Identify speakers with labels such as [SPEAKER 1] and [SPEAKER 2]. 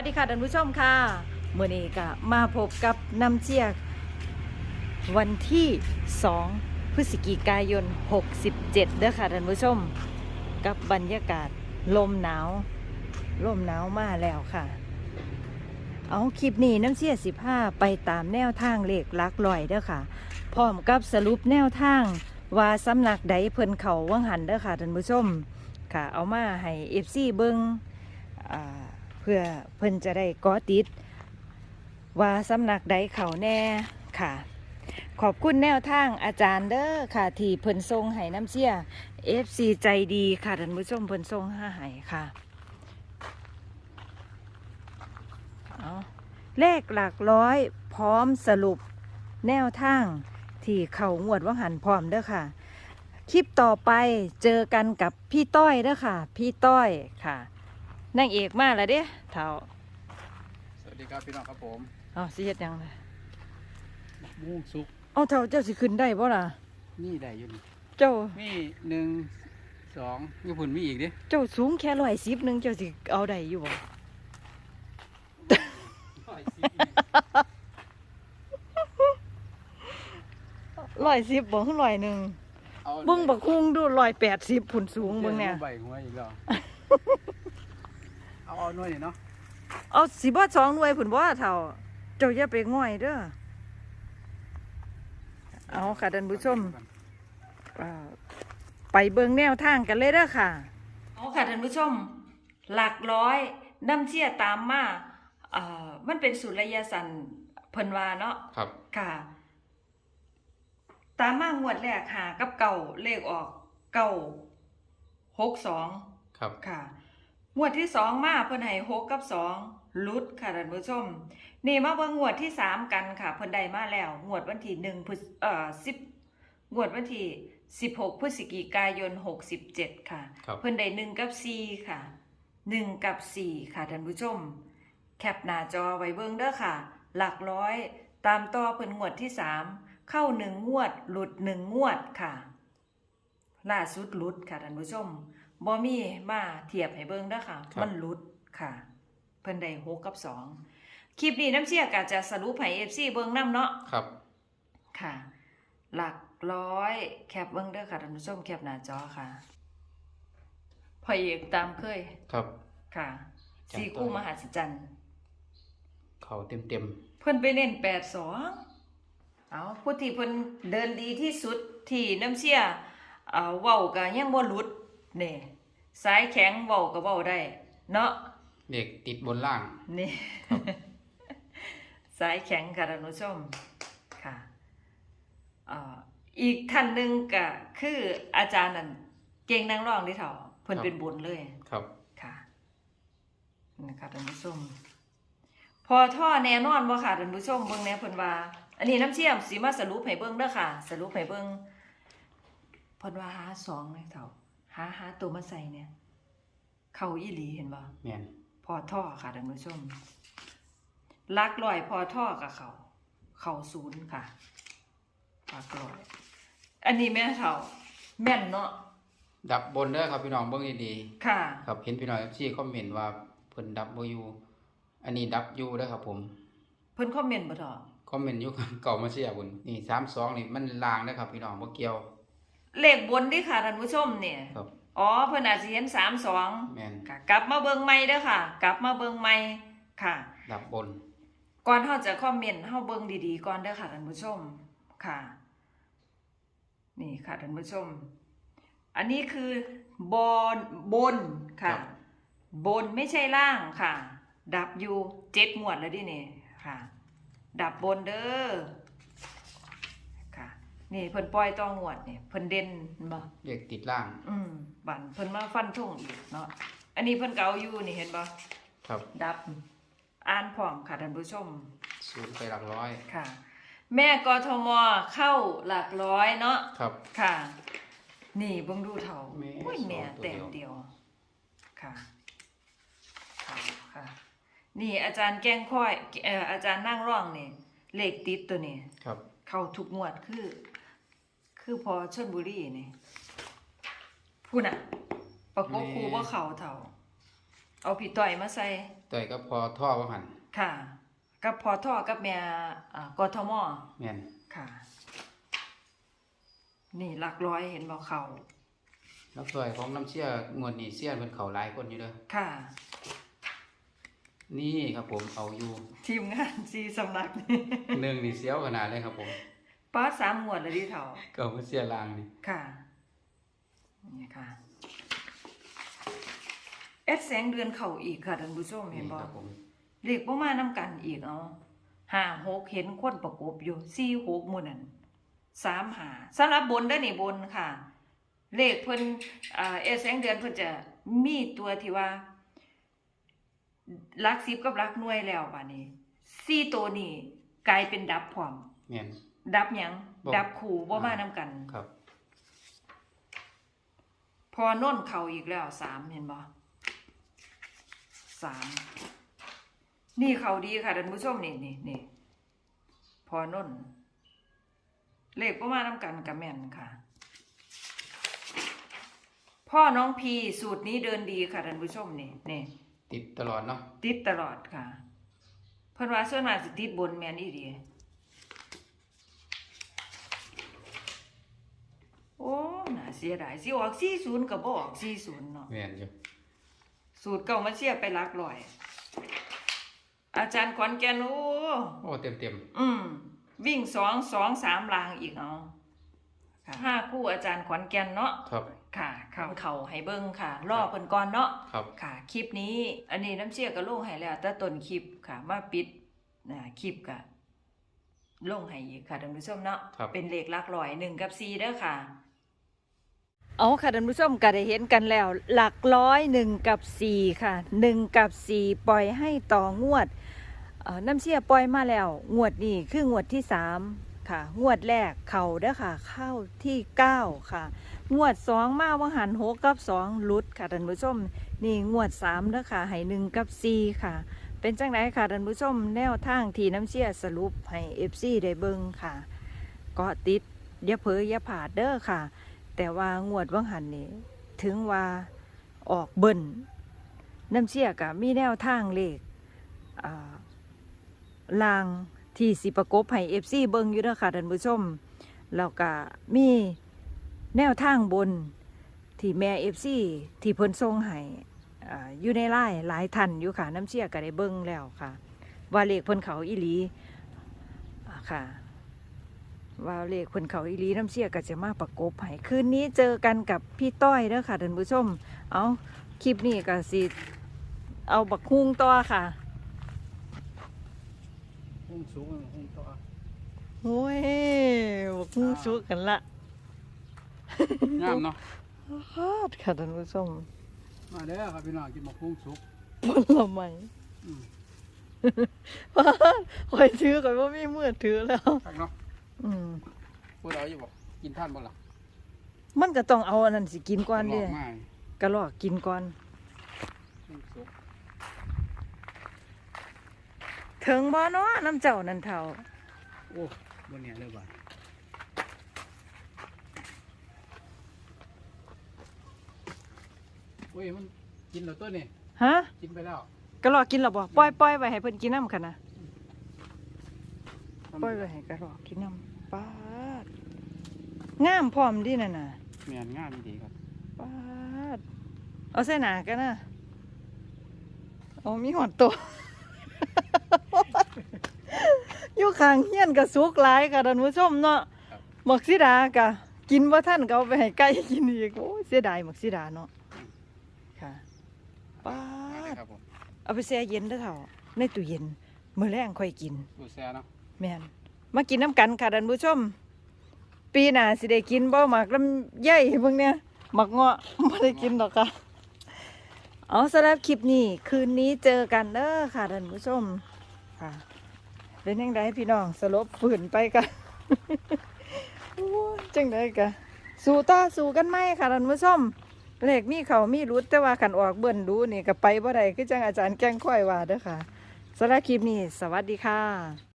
[SPEAKER 1] วัสดีค่ะท่านผู้ชมค่ะเมื่อนี้ก็มาพบกับน้ำเชียก วันที่ 2 พฤศจิกายน 67เด้อค่ะท่านผู้ชม กับบรรยากาศลมหนาว ลมหนาวมาแล้วค่ะ เอาคลิปนี้น้ำเชียสิผ้าไปตามแนวทางเลขลักลอยเด้อค่ะ พร้อมกับสรุปแนวทางว่าสำนักใดเพิ่นเขาวังหันเด้อค่ะท่านผู้ชมค่ะ เอามาให้เอฟซีเบิงอ่า พื่อเพิ่นจะได้เกอติด ว่าสำนักใดเขาแน่ค่ะ ขอบคุณแนวทางอาจารย์เด้อค่ะ ที่เพิ่นทรงให้น้ำเชี่ย FC ใจดีค่ะท่านผู้ชมเพิ่นทรงห้าให้ค่ะเอาเลขหลักร้อยพร้อมสรุปแนวทางที่เขางวดว่างหันพร้อมเด้อค่ะ คลิปต่อไปเจอกันกับพี่ต้อยเด้อค่ะ พี่ต้อยค่ะ นางเอกมาแล้วเด้เท่า
[SPEAKER 2] สวัสดีครับพี่น้องครับผม
[SPEAKER 1] เอาสิเฮ็ดหยังล่ะ
[SPEAKER 2] มุ่งสุก
[SPEAKER 1] เอาเท่าเจ้าสิขึ้นได้บ่ล่ะ
[SPEAKER 2] นี่ได้อยู่นี่
[SPEAKER 1] เจ้า
[SPEAKER 2] มีหนึ่งสองมีผุนมีอีกดิ
[SPEAKER 1] เจ้าสูงแค่ร้อยสิบหนึงเจ้าสิเอาได้อยู่บ่ร้อยสิบบ่คือร้อยหนึ่ง
[SPEAKER 2] เอา
[SPEAKER 1] เบิ่งบักคุ้งดูร้อยแปดสิบผุนสูงเบิ่งเนี่ย
[SPEAKER 2] ใบหัวอีกแล้ว เอาเอาหน่อยนี่เนาะ
[SPEAKER 1] เอาสิบ่สองหน่วยผุนบ่เท่า เจ้าอย่าไปง่อยเด้อเอาค่ะท่านผู้ชมอ่าไปเบิ่งแนวทางกันเลยเด้อค่ะ เอาค่ะท่านผู้ชม หลักร้อยน้ำเชี่ยตามมาเอ่อมันเป็นสุรยาสันเพิ่นว่าเนาะ
[SPEAKER 2] ครับ
[SPEAKER 1] ค่ะ ตามมางวดแรกหากับเก่าเลขออกเก่าหกสอง
[SPEAKER 2] ครับ
[SPEAKER 1] ค่ะ งวดที่สองมาเพิ่นให้หกกับสองลุดค่ะท่านผู้ชม นี่มาเบิ่งงวดที่สามกันค่ะเพิ่นได้มาแล้ว งวดวันที่หนึ่งพฤศเอ่อสิบงวดวันที่สิบหกพฤศจิกายนหกสิบเจ็ดค่ะ
[SPEAKER 2] ครับ
[SPEAKER 1] เพิ่นได้หนึ่งกับสี่ค่ะหนึ่งกับสี่ค่ะท่านผู้ชม แคปหน้าจอไว้เบิ่งเด้อค่ะ หลักร้อยตามต่อเพิ่นงวดที่สามเข้าหนึ่งงวด หลุดหนึ่งงวดค่ะ ล่าสุดหลุดค่ะท่านผู้ชม บ่มีมาเทียบให้เบิ่งเด้อค่ะ
[SPEAKER 2] ครับ
[SPEAKER 1] มันหลุดค่ะ เพิ่นได้หกกับสองคลิปนี้น้ำเชี่ยก็จะสรุปให้ FC เบิ่งนํเนาะ
[SPEAKER 2] ครับ
[SPEAKER 1] ค่ะ หลักร้อยแคปเบิ้งเด้อค่ะท่านผู้ชมแคปหน้าจอค่ะพอเอกตามเคย
[SPEAKER 2] ครับ
[SPEAKER 1] ค่ะ
[SPEAKER 2] จัด
[SPEAKER 1] สี่คู่
[SPEAKER 2] ตัว
[SPEAKER 1] มหัศจรรย์
[SPEAKER 2] เขาเต็มเต็ม
[SPEAKER 1] เพิ่นไปเน้นแปดสองเอาผู้ที่เพิ่นเดินดีที่สุดที่น้ำเชี่ยเอ่อเว้าก็ยังบ่หลุด นี่สายแข็งเว้าก็เว้าได้ เนาะ
[SPEAKER 2] ๆเด็กติดบนล่าง
[SPEAKER 1] นี่ สายแข็งค่ะท่านผู้ชมค่ะเอ่ออีกท่านหนึ่งก็คืออาจารย์นั่นเก่งนางร้องที่เถาเพิ่น
[SPEAKER 2] ครับ
[SPEAKER 1] เป็นบุญเลย
[SPEAKER 2] ครับ
[SPEAKER 1] ค่ะนะคะท่านผู้ชมพอท่อแน่นอนบ่ค่ะท่านผู้ชมเบิ่งแน่เพิ่นว่า อันนี้น้ำเชี่ยมสิมาสรุปให้เบิ่งเด้อค่ะ สรุปให้เบิ่งเพิ่นว่าหาสองเลยเถา หาหาตัวมาใส่เนี่ย เข้าอีหลีเห็นบ่
[SPEAKER 2] แม่น
[SPEAKER 1] พอท่อค่ะท่านผู้ชมลักลอยพอท่อกับเขา เขาศูนย์ค่ะลักลอย อันนี้แม่เท่าแม่นเนาะ
[SPEAKER 2] ดับบนเด้อครับพี่น้องเบิ่งดี
[SPEAKER 1] ค่ะ
[SPEAKER 2] ๆครับเห็นพี่น้องที่คอมเมนต์ว่าเพิ่นดับบ่อยู่อันนี้ดับอยู่เด้อครับ ผม
[SPEAKER 1] เพิ่นคอมเมนต์บ่เถาะ
[SPEAKER 2] คอมเมนต์อยู่ เก่ามาเสียบุญนี่32นี่มันลางเด้อครับพี่น้องบ่เกี่ยว
[SPEAKER 1] เลขบนเดิค่ะท่านผู้ชมเนี่ย
[SPEAKER 2] ครับ
[SPEAKER 1] อ๋อเพิ่นอาจสิเห็นสามสอง
[SPEAKER 2] แม่น
[SPEAKER 1] ค่ะกลับมาเบิ่งใหม่เด้อค่ะ กลับมาเบิ่งใหม่ค่ะ
[SPEAKER 2] ดับบน
[SPEAKER 1] ก่อนเฮาจะคอมเมนต์เฮาเบิ่งดีๆก่อนเด้อค่ะท่านผู้ชมค่ะ นี่ค่ะท่านผู้ชม อันนี้คือบนบนค่ะ
[SPEAKER 2] ครับ
[SPEAKER 1] บนไม่ใช่ล่างค่ะ ดับอยู่เจ็ดหมวดแล้วดิเนี่ยค่ะ ดับบนเด้อค่ะ นี่เพิ่นปล่อยต้องหมวดนี่เพิ่นเด่นเห็นบ่
[SPEAKER 2] เด็กติดล่าง
[SPEAKER 1] อืมบันเพิ่นมาฟันทุ่งอีกเนาะอันนี้เพิ่นเกเอาอยู่นี่เห็นบ่
[SPEAKER 2] ครับ
[SPEAKER 1] ดับ อ่านพร้อมค่ะท่านผู้ชม
[SPEAKER 2] ศูนย์ไปหลักร้อย
[SPEAKER 1] ค่ะ แม่กทมเข้าหลักร้อยเนาะ
[SPEAKER 2] ครับ
[SPEAKER 1] ค่ะ นี่เบิ่งดูเท่า
[SPEAKER 2] แม่
[SPEAKER 1] โอ้ยแม่
[SPEAKER 2] สองตัว
[SPEAKER 1] แต้ม
[SPEAKER 2] เดียว
[SPEAKER 1] เดียว ค่ะค่ะค่ะ นี่อาจารย์แกล้งค่อยเอ่ออาจารย์นั่งร่องนี่เลขติดตัวนี้
[SPEAKER 2] ครับ
[SPEAKER 1] เข้าทุกงวดคือ คือพอชนบุรีนี่พูดน่ะ ประกบครูว่าเขาเท่า เอาพี่ต่อยมาใส่
[SPEAKER 2] ต่อยก็พอท่อว่าหัน
[SPEAKER 1] ค่ะ กับพอท่อกับแม่อ่ากทม
[SPEAKER 2] แม่น
[SPEAKER 1] ค่ะ นี่หลักร้อยเห็นบ่เขา
[SPEAKER 2] แล้วต่อยของน้ำเชี่ยงวดนี้เสี้ยนเพิ่นเข้าหลายคนอยู่เด้อ
[SPEAKER 1] ค่ะ
[SPEAKER 2] นี่ครับผมเอาอยู่
[SPEAKER 1] ทีมงานซีสำนักนี่
[SPEAKER 2] หนึ่งนี่เสียวขนาดเลยครับผม
[SPEAKER 1] ป้าสามหมวดเลยดิเถ่า
[SPEAKER 2] ก็เอามาเสียลางนี่
[SPEAKER 1] ค่ะนี่ค่ะแอดแสงเดือนเข่าอีกค่ะท่านผู้ชมเห็น
[SPEAKER 2] นี่
[SPEAKER 1] บ่
[SPEAKER 2] ครับผม
[SPEAKER 1] เลขบ่มานํกันอีกเอาห้าหกเห็นคนประกบอยู่สี่หกหมู่นั่นสามหาสำหรับบนได้อนี่บนค่ะ เลขเพิ่นอ่าเอดแสงเดือนเพิ่นจะมีตัวที่ว่าหลักสิบกับหลักหน่วยแล้วบัดนี้สี่ตัวนี้กลายเป็นดับพร้อม
[SPEAKER 2] แม่น
[SPEAKER 1] ดับหยัง
[SPEAKER 2] บ่
[SPEAKER 1] ดับขู่บ่มานํกัน
[SPEAKER 2] ครับ
[SPEAKER 1] พอน่นเข่าอีกแล้วสามเห็นบ่สามนี่เขาดีค่ะท่านผู้ชมนี่นี่นี่พอน่นเลขประมาณน้ำกันกับแม่นค่ะ พ่อน้องพีสูตรนี้เดินดีค่ะท่านผู้ชมนี่นี่
[SPEAKER 2] ติดตลอดเนาะ
[SPEAKER 1] ติดตลอดค่ะ เพิ่นว่าส่วนมากสิติดบนแม่นอีดี โอ้น่าเสียดายสิออก40ก็บ่ออก40เนาะ
[SPEAKER 2] แม่นอยู่
[SPEAKER 1] สูตรเก่ามาเชียร์ไปหลักร้อย อาจารย์ขอนแก่นโอ้
[SPEAKER 2] โอ้เต็มเต็ม
[SPEAKER 1] อืมวิ่งสองสองสามลางอีกเอาค่ะห้าคู่อาจารย์ขอนแก่นเนาะ
[SPEAKER 2] ๆครับ
[SPEAKER 1] ค่ะเขาเขาให้เบิ้งค่ะรอเพิ่นก่อนเนาะ
[SPEAKER 2] ครับ
[SPEAKER 1] ค่ะ คลิปนี้ อันนี้น้ำเชี่ยก็ลงให้แล้ว แต่ต้นคลิปค่ะ มาปิดนะคลิปก็ลงให้อีกค่ะท่านผู้ชมเนาะ
[SPEAKER 2] ครับ
[SPEAKER 1] เป็นเลขหลักร้อยหนึ่งกับสี่เด้อค่ะ เอาค่ะท่านผู้ชมก็ได้เห็นกันแล้ว หลักร้อยหนึ่งกับสี่ค่ะหนึ่งกับสี่ปล่อยให้ต่องวดน้ำเชี่ยปล่อยมาแล้ว งวดนี้คืองวดที่สามค่ะ งวดแรกเข่าเด้อค่ะ เข้าที่เก้าค่ะ งวดสองมาว่าหันหกกับสองลุดค่ะท่านผู้ชม นี่งวดสามเด้อค่ะให้หนึ่งกับสี่ค่ะ เป็นจังไดค่ะท่านผู้ชม แนวทางที่น้ำเชี่ยสรุปให้เอฟซีได้เบิ่งค่ะ ก็ติดอย่าเผลออย่าผาดเด้อค่ะ แต่ว่างวดว่างหันนี่ถึงว่าออกเบิ่นน้ำเชี่ยกับมีแนวทางเลขอ่าลางที่สิประกบให้เอฟซีเบิ่งอยู่เด้อค่ะท่านผู้ชมแล้วก็มีแนวทางบนที่แม่เอฟซีที่เพิ่นส่งให้อ่อยู่ในไล่หลายทันอยู่ค่ะน้ำเชี่ยก็ได้เบิ่งแล้วค่ะ ว่าเลขเพิ่นเขาอีหลีค่ะ ว่าเลขคนเขาอีหลีน้ำเชี่ยก็จะมาประกบให้คืนนี้เจอกันกับพี่ต้อยเด้อค่ะท่านผู้ชม เอาคลิปนี้ก็สิเอาบักฮุงต่อค่ะ
[SPEAKER 3] หุ้งสูงหุ้งต่อ
[SPEAKER 1] โอ้ยบักฮุงสุกกันละ
[SPEAKER 2] งามเนาะ
[SPEAKER 1] ฮาดค่ะท่านผู้ชม
[SPEAKER 3] มาเด้อครับพี่น้องกินหมกหุ้งสุก
[SPEAKER 1] ผลไม้
[SPEAKER 3] อืม
[SPEAKER 1] ฮาดคอยถือคอยว่ามีมือถือแล้ว
[SPEAKER 3] คักเนาะ
[SPEAKER 1] อืม
[SPEAKER 3] พูดเอาอยู่บ่กินท่านบ่ล่ะ
[SPEAKER 1] มันก็ต้องเอาอันนั้นสิกินก่อนเด้
[SPEAKER 3] ลงมา
[SPEAKER 1] กระลอกกินก่อน
[SPEAKER 3] หุ้งสุก
[SPEAKER 1] ถึงบ่เนาะน้ำเจ้านั่นเท่า
[SPEAKER 3] โอ้บนเนี่ยเลยบ่โอ้ยมันกินแล้วตัวนี่
[SPEAKER 1] ฮะ
[SPEAKER 3] กินไปแล้ว
[SPEAKER 1] กระรอกกินหรอบ่ปล่อยปล่อยไว้ให้เพิ่นกินน้ำค่ะนะ ปล่อยไว้ให้กระรอกกินน้ำป้าดงามพร้อมดีน่ะน่ะ
[SPEAKER 3] เมียนง่ายดีครับ
[SPEAKER 1] ป้าดเอาใส่หนากันนะเอามีหอดตัว อยู่ข้างเฮียนก็สุกหลายค่ะท่านผู้ชมเนาะหมักสีดากะ กินบ่ทันก็เอาไปให้ไก่กินอีกโอ้ยเสียดายหมักสีดาเนาะค่ะป้า
[SPEAKER 3] มาเลย
[SPEAKER 1] ด
[SPEAKER 3] ครับผม
[SPEAKER 1] เอาไปแช่เย็นเด้อเถ่าในตู้เย็น มื้อแรงค่อยกิน
[SPEAKER 3] ดูแซ่เนาะ
[SPEAKER 1] แม่นมากินน้ำกันค่ะท่านผู้ชม ปีหน้าสิได้กินบ่หมักลำไยเบิ่งเนี่ยหมักเงาะบ่ได้กินหรอกค่ะเอาสำหรับคลิปนี้คืนนี้เจอกันเด้อค่ะท่านผู้ชมค่ะ เป็นยังไงพี่น้องสลบฝืนไปกันโอ้ยจังได้กะสู้ต่อสู้กันไหมค่ะท่านผู้ชมเลขมีเขามีรุดแต่ว่าขันออกเบิ่นดูนี่ก็ไปบ่ได้คือจังอาจารย์แก้งค่อยว่าเด้อค่ะสำหรับคลิปนี้ สวัสดีค่ะ